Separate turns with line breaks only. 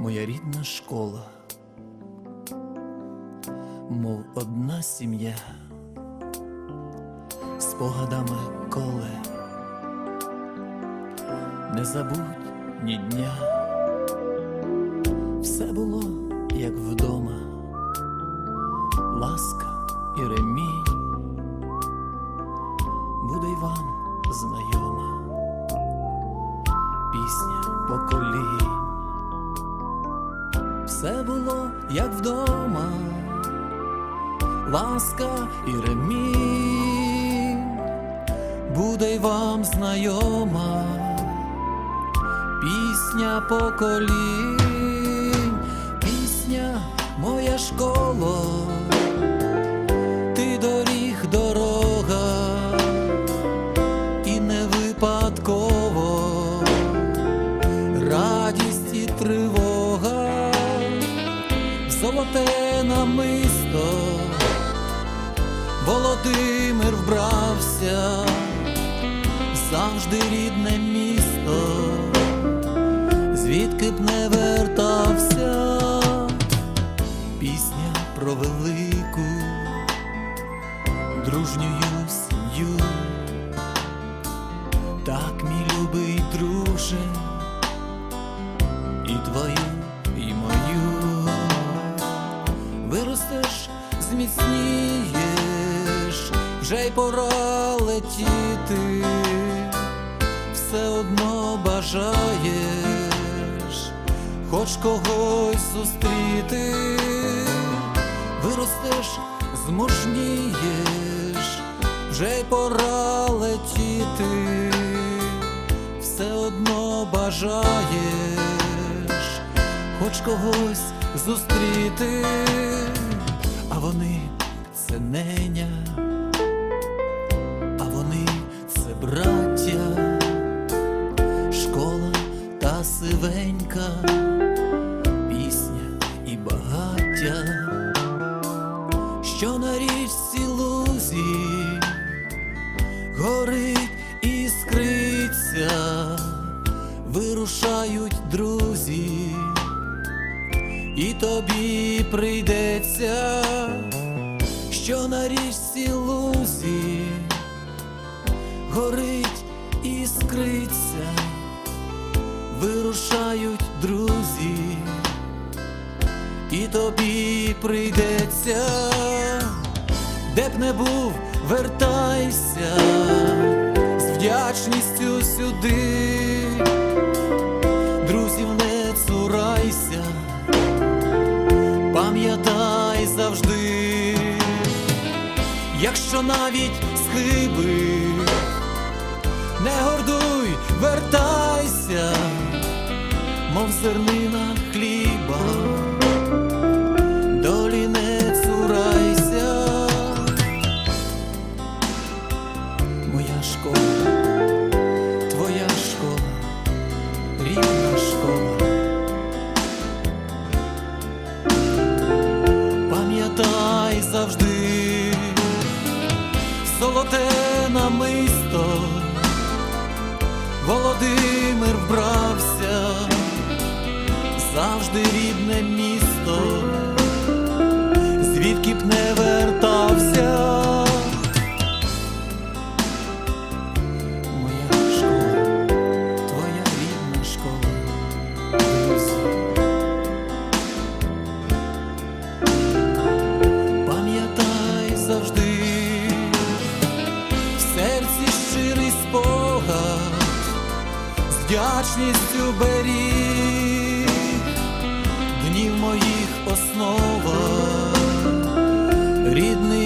моя рідна школа, мов одна сім'я, спогадами коле, не забудь ні дня, все було як вдома, ласка і ремінь. Буде й вам знайома. Пісня поколінь. Все було як вдома, ласка і ремінь, буде й вам знайома. Пісня поколінь, пісня моя школа, ти доріг дорога, і не випадково. Радість і тривога, золоте намисто, Володимир вбрався, завжди рідне місто, звідки б не вертався, пісня про велику дружню сім'ю. Так, мій вже й пора летіти, все одно бажаєш, хоч когось зустріти, виростеш, змужнієш, вже й пора летіти, все одно бажаєш, хоч когось зустріти, а вони це неня, та сивенька, пісня і багаття що на річці лузі горить і скриться, вирушають друзі, і тобі прийдеться, що на річці лузі горить і скриться, вирушають друзі і тобі прийдеться, де б не був, вертайся з вдячністю сюди, друзів не цурайся, пам'ятай завжди, якщо навіть схиби, не гордуй, вертайся, мов зернина хліба. Долі не цурайся, моя школа, твоя школа, рідна школа. Пам'ятай завжди золоте намисто, Володимир вбрався, завжди рідне місто звідки б не вертався. Моя школа, твоя рідна школа. Пам'ятай завжди в серці щирий спогад, з вдячністю беріг рідний